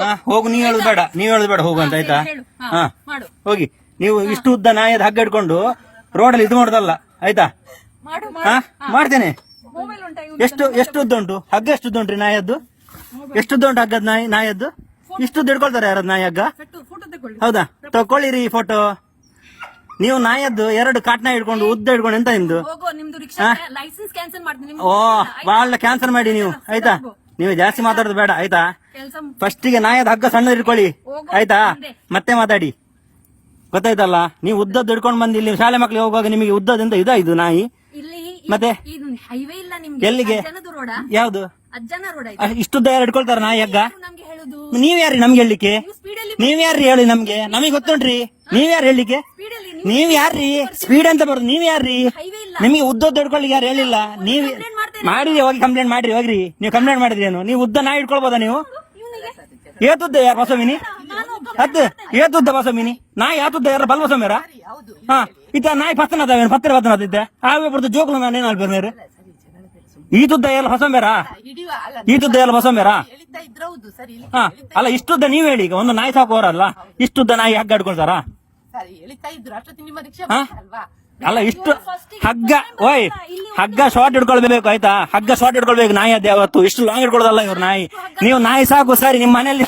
ಹಾ ಹೋಗು. ನೀವ್ ಹೇಳುದು ಬೇಡ ನೀವ್ ಹೇಳುದು ಬೇಡ ಹೋಗು ಅಂತ ಆಯ್ತಾ? ಹಾ, ಮಾಡು. ಹೋಗಿ. ನೀವು ಇಷ್ಟು ಉದ್ದ ನಾಯದ ಹಗ್ಗ ಹಿಡ್ಕೊಂಡು ರೋಡಲ್ಲಿ ಇದು ಮಾಡೋದಲ್ಲ ಆಯ್ತಾ? ಮಾಡು ಹಾ ಮಾಡ್ತೇನೆ. ಮೊಬೈಲ್ ಉಂಟಾ ಇವ್ನು? ಎಷ್ಟು ಎಷ್ಟು ಉದ್ದ ಉಂಟು? ಹಗ್ಗ ಎಷ್ಟು ಉದ್ದ ಉಂಟ್ರಿ ನಾಯದ್ದು? ಎಷ್ಟು ಉದ್ದ ಉಂಟು ಹಗ್ಗದ ನಾಯಿ ನಾಯದ್ದು? ಇಷ್ಟು ಉದ್ದ ಹಿಡ್ಕೊಳ್ತಾರೆ ಯಾರದ್ ನಾಯಿ ಹಗ್ಗ? ಫೋಟೋ ಫೋಟೋ ತಗೊಳ್ಳಿ ಹೌದಾ? ತಕೊಳ್ಳಿರಿ ಈ ಫೋಟೋ ನೀವು ನಾಯದ್ದು ಎರಡು ಕಾಟ್ನ ಹಿಡ್ಕೊಂಡು ಉದ್ದ ಹಿಡ್ಕೊಂಡು ಎಂತ ನಿಮ್ದು? ಹೋಗೋ ನಿಮ್ದು ರಿಕ್ಷಾ ಲೈಸೆನ್ಸ್ ಕ್ಯಾನ್ಸಲ್ ಮಾಡ್ತೀನಿ. ಓ ಬಾಳ ಕ್ಯಾನ್ಸಲ್ ಮಾಡಿ ನೀವು. ಆಯ್ತಾ? ನೀವು ಜಾಸ್ತಿ ಮಾತಾಡೋದು ಬೇಡ ಆಯ್ತಾ? ಫಸ್ಟ್ಗೆ ನಾಯದ ಹಗ್ಗ ಸಣ್ಣ ಇಟ್ಕೊಳ್ಳಿ ಆಯ್ತಾ? ಮತ್ತೆ ಮಾತಾಡಿ. ಗೊತ್ತಾಯ್ತಲ್ಲ? ನೀವು ಉದ್ದದ್ದು ಹಿಡ್ಕೊಂಡು ಬಂದು ಇಲ್ಲಿ ಶಾಲೆ ಮಕ್ಳಿಗೆ ಹೋಗುವಾಗ ನಿಮಗೆ ಉದ್ದದಿಂದ ಇದ ಇದು ನಾಯಿ? ಮತ್ತೆ? ಎಲ್ಲಿಗೆ? ಯಾವ್ದು? ಇಷ್ಟು ಇಷ್ಟುದ್ದ ಯಾರು ಹಿಡ್ಕೊಳ್ತಾರ ನಾಯಿ ಹಗ್ಗ? ನೀವ್ ಯಾರಿ ನಮ್ಗೆ ಹೇಳಿಕೆ ನೀವು ಯಾರ್ರಿ ಹೇಳಿ ನಮ್ಗೆ? ನಮಗೆ ಗೊತ್ತುಂಟ್ರಿ. ನೀವ್ ಯಾರು ಹೇಳಿಕೆ ನೀವ್ ಯಾರ್ರಿ? ಸ್ಪೀಡ್ ಅಂತ ಬರೋದು. ನೀವ್ ಯಾರ್ರಿ? ನಿಮಗೆ ಉದ್ದೋದ್ ಹಿಡ್ಕೊಳ್ಳಿ ಯಾರು ಹೇಳಿಲ್ಲ? ನೀವ್ ಮಾಡಿದ್ರಿ ಹೋಗಿ ಕಂಪ್ಲೇಂಟ್ ಮಾಡ್ರಿ ಹೋಗ್ರಿ. ನೀವು ಕಂಪ್ಲೇಂಟ್ ಮಾಡಿದ್ರಿ ಏನು? ನೀವು ಉದ್ದ ನಾಯಿ ಹಿಡ್ಕೊಳ್ಬೋದಾ ನೀವು? ಏತುದ್ದ ಯಾರು ಬಸವಿನಿ? ಅದ್ ಏತುದ್ದ ಬಸವಿನಿ? ನಾಯಿ ಯಾತುದ್ದ ಯಾರು? ಬಲ್ ಬಸಮೇರ ಹಾ. ಇತ್ತ ನಾಯಿ ಪತ್ತನ ಅದಾವೇನು ಪತ್ತಿರ ಪತ್ತನ ಅದಿದ್ದೆ ಆವೇ ಬರ್ದು ಜೋಕ್ಲು ನಾನು? ಏನು ಅಲ್ಬೇರು ಮೇರೆ ಈತುದ್ದ ತುದ್ದ ಎಲ್ಲ ಹೊಸಂಬೇರ ಈತುದ್ದ ಅಲ್ಲ ಈ ತುದ್ದ ಎಲ್ಲ ಹೊಸಂಬೇರ ಎಳಿತಾ ಇದ್ರೆ ಹೌದು ಸರಿ ಇಲ್ಲಿ ಹಾ. ಅಲ್ಲ ಇಷ್ಟುದ್ದ ನೀವ್ ಹೇಳಿ ಈಗ ಒಂದು ನಾಯಿ ಸಾಕೋರಲ್ಲ ಇಷ್ಟುದ್ದ ನಾಯಿ ಹಗ್ಗ ಹಿಡ್ಕೊಳ್ತಾರ ಅಲ್ಲ ಇಷ್ಟು ಹಗ್ಗ ಓಯ್ ಹಗ್ಗ ಶಾರ್ಟ್ ಇಟ್ಕೊಳ್ಬೇಕು ಆಯ್ತಾ? ಹಗ್ಗ ಶಾರ್ಟ್ ಹಿಡ್ಕೊಳ್ಬೇಕು ನಾಯಿ ಅದೇ ಅವತ್ತು. ಇಷ್ಟು ಲಾಂಗ್ ಇಟ್ಕೊಳ್ಳೋದಲ್ಲ ಇವ್ರ ನಾಯಿ. ನೀವು ನಾಯಿ ಸಾಕು ಸರಿ ನಿಮ್ಮ ಮನೆಯಲ್ಲಿ